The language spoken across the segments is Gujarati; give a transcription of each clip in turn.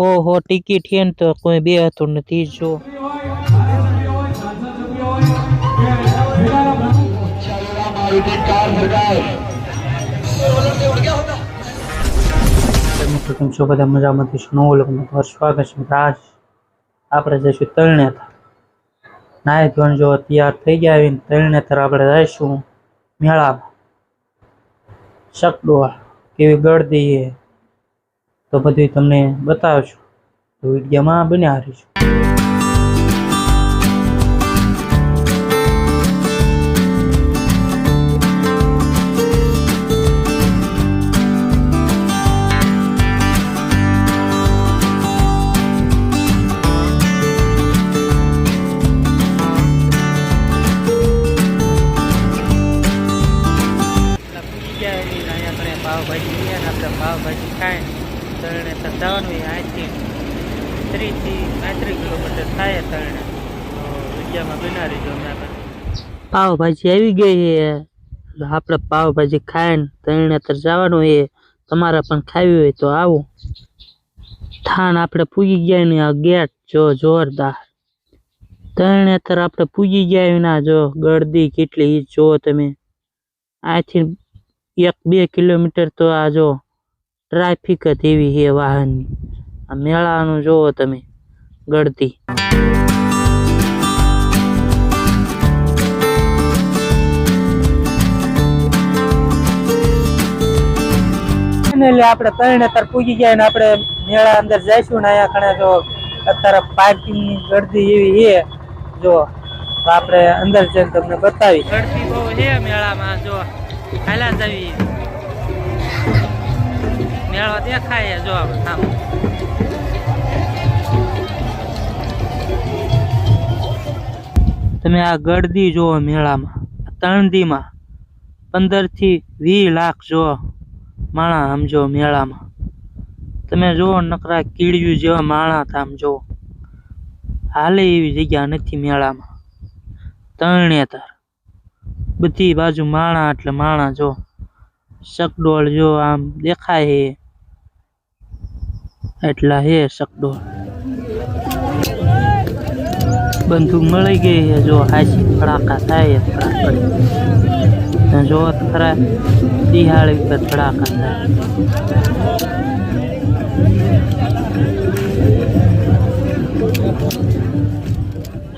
હો હો ટિકિટ છે ને તો કોઈ બે હતું નથી જો મિત્રો કેમ છો બધા મજામાંથી છો નવું લોકોનું તમારું સ્વાગત છે મિત્રો આજ આપણે જઈશું તરણેતર નાય ધોરણ જો તૈયાર થઈ ગયા આવીને તરણેતર આપણે જઈશું મેળામાં શકડોળ કેવી ગળદી છે તો બધું તમને બતાવશું. તો વિડીયોમાં બન્યા રહીશું. આપણે પાવભાજી લઈએ ને આપણે પાવભાજી ખાય. તરણે તો જવાનું હોય અહીંથી ત્રીસથી પાંત્રીસ કિલોમીટર થાય તરણે. તો વિડીયોમાં બના રહીજો અમે પાવભાજી આવી ગઈ છે આપણે પાવભાજી ખાઈને તરણે તર જવાનું હોય તમારે પણ ખાવી હોય તો આવો. થાન આપણે પૂગી ગયા ને આ ગેટ જો જોરદાર. તરણેતર આપણે પૂગી ગયા વિના જો ગળદી કેટલી જો તમે. આથી એક બે કિલોમીટર તો આ જો ટ્રાફિક જ એવી છે વાહનની. આ મેળાનું જોવો તમે ગળતી. એટલે આપણે તરણેતર પૂગી ગયા ને આપણે મેળા અંદર જઈશું ને અહીંયા કણે જો અત્યારે પાર્કિંગની ગળદી એવી છે. જો તો આપણે અંદર જઈને તમને બતાવી ગળતી બહુ છે મેળામાં જો. હાલા જવી મેળો આમ તમે આ ગળદી જુઓ મેળામાં તણદીમાં પંદરથી વીસ લાખ જો માણા સમજો મેળામાં. તમે જુઓ નકરા કીડિયું જેવા માણા થામ જુઓ. હાલે એવી જગ્યા નથી મેળામાં. તરણેતર બધી બાજુ માણા એટલે માણા જો શકડોળ જો આમ દેખાય એટલા હે શકડો. બંધુ મળી ગઈ છે જો હાસી ફડાકા થાય ફડાકડી જો ખરા દિહાળી પર ફડાકા થાય.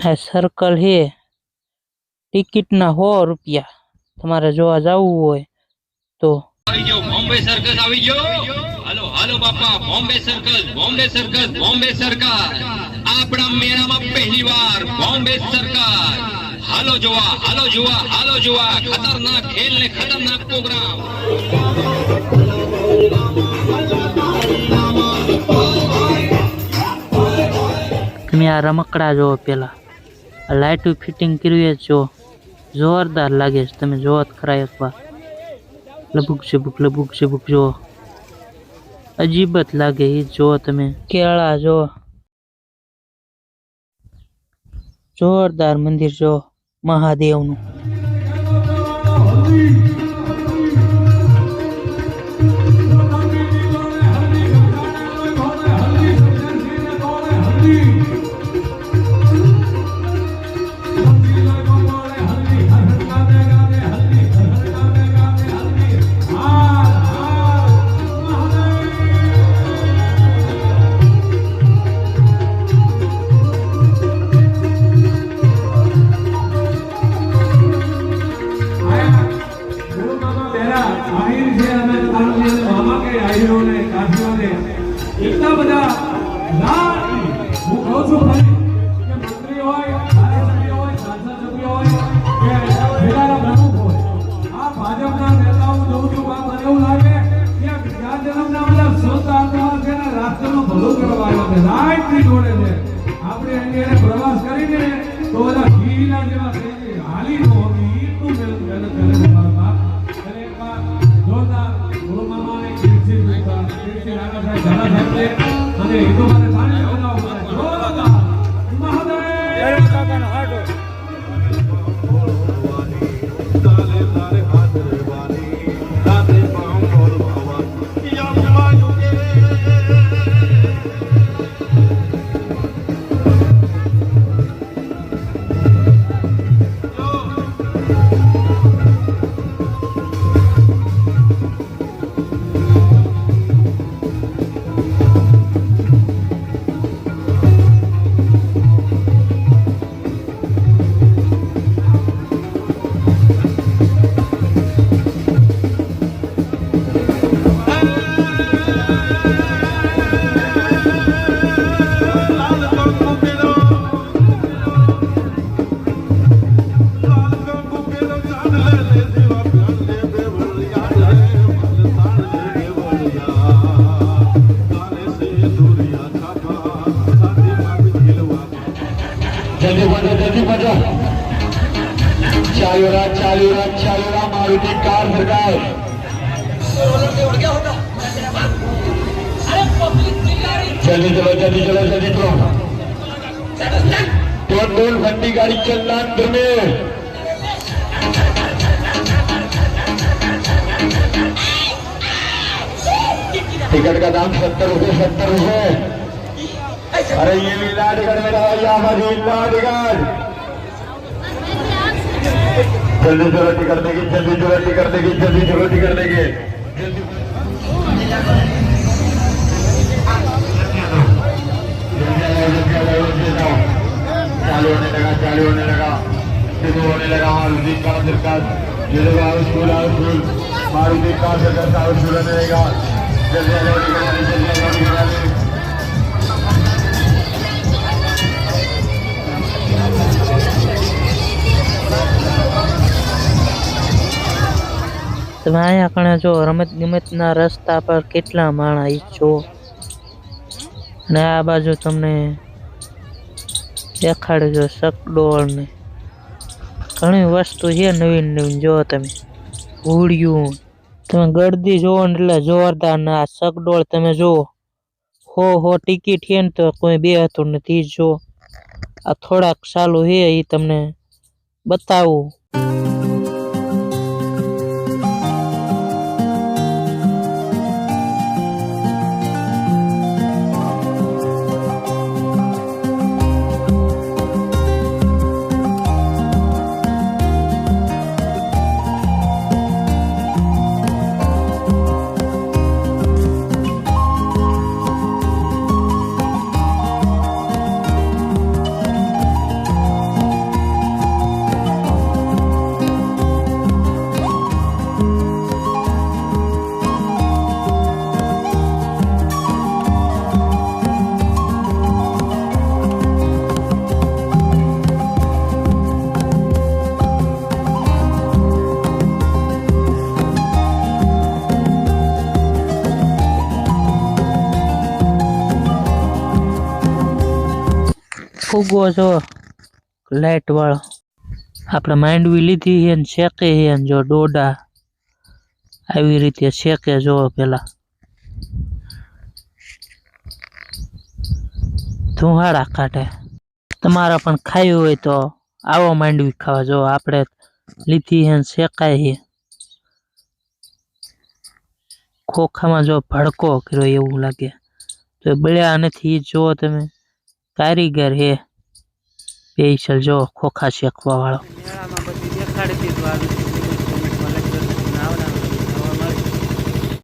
હા સર્કલ હે. ટિકિટના સો રૂપિયા. તમારે જોવા જવું હોય તો. આવી ગયો મુંબઈ સર્કસ આવી ગયો હાલો હાલો બાપા, Bombay circus Bombay circus Bombay circus આપણા મેળામાં પહેલી વાર બોમ્બે સર્કસ હાલો જોવા હાલો જોવા હાલો જોવા ખતરનાક ખેલ ને ખતરનાક પ્રોગ્રામ તમે આ રમકડા જોવો પેલા. આ લાઇટું ફિટિંગ કર્યું જો જોરદાર લાગે છે, તમે જોવો તો ખરા એકવાર લબુક ઝબુક લબુક ઝબુક જો અજીબ જ લાગે એ જો તમે કેળા જો જોરદાર મંદિર જો મહાદેવનું. સંત આત્મા છે ને આપણે પ્રવાસ કરીને તો બધા. અને એક વાર જોરદાર ગુરુમામાને કીર્તિ કીર્તિ. મહાદેવ! چالیورا چالیورا چالیورا ماروتی کار سکائے جلدی چلو جلدی چلو جلدی چلو۔ ٹول بھنڈی گاڑی چلنا اندر میں۔ ٹکٹ کا دام ستر روپے ستر روپے۔ ارے یہ بھی لاڈ گڑھ میرا یا مزید لاڈ گڑھ جلدی جلدی کرنے کی، جلدی جلدی کرنے کی، جلدی جلدی کرنے گے چالو ہونے لگا چالو ہونے لگا شروع ہونے لگا۔ ماروتی کا سرکار کا سرکار ہونے لگا۔ તમે અહીંયા કણે જો રમત ગમતના રસ્તા પર કેટલા માણા ઈચ્છો? અને આ બાજુ તમને દેખાડજો શકડોળ ને ઘણી વસ્તુ છે નવીન નવીન, જો તમે ઘોડિયું તમે ગળદી જોવો ને એટલે જોરદાર ને આ શકડોળ તમે જુઓ. હો હો, ટિકિટ છે ને તો કોઈ બે હતું નથી, જો. આ થોડાક સાલું છે એ તમને બતાવું. ફુગો જો લાઈટ વાળો. આપણે માંડવી લીધી છે ને શેકે છે જો ડોડા. આવી રીતે શેકે જો પેલા. ધુહાડા કાઢે. તમારે પણ ખાયું હોય તો આવો માંડવી ખાવા જો, આપણે લીધી છે શેકાય છે. ખોખામાં જો ભડકો કર્યો એવું લાગે. તો બળ્યા નથી જો તમે. કારીગર હે સ્પેશિયલ જો ખોખા શેકવા વાળો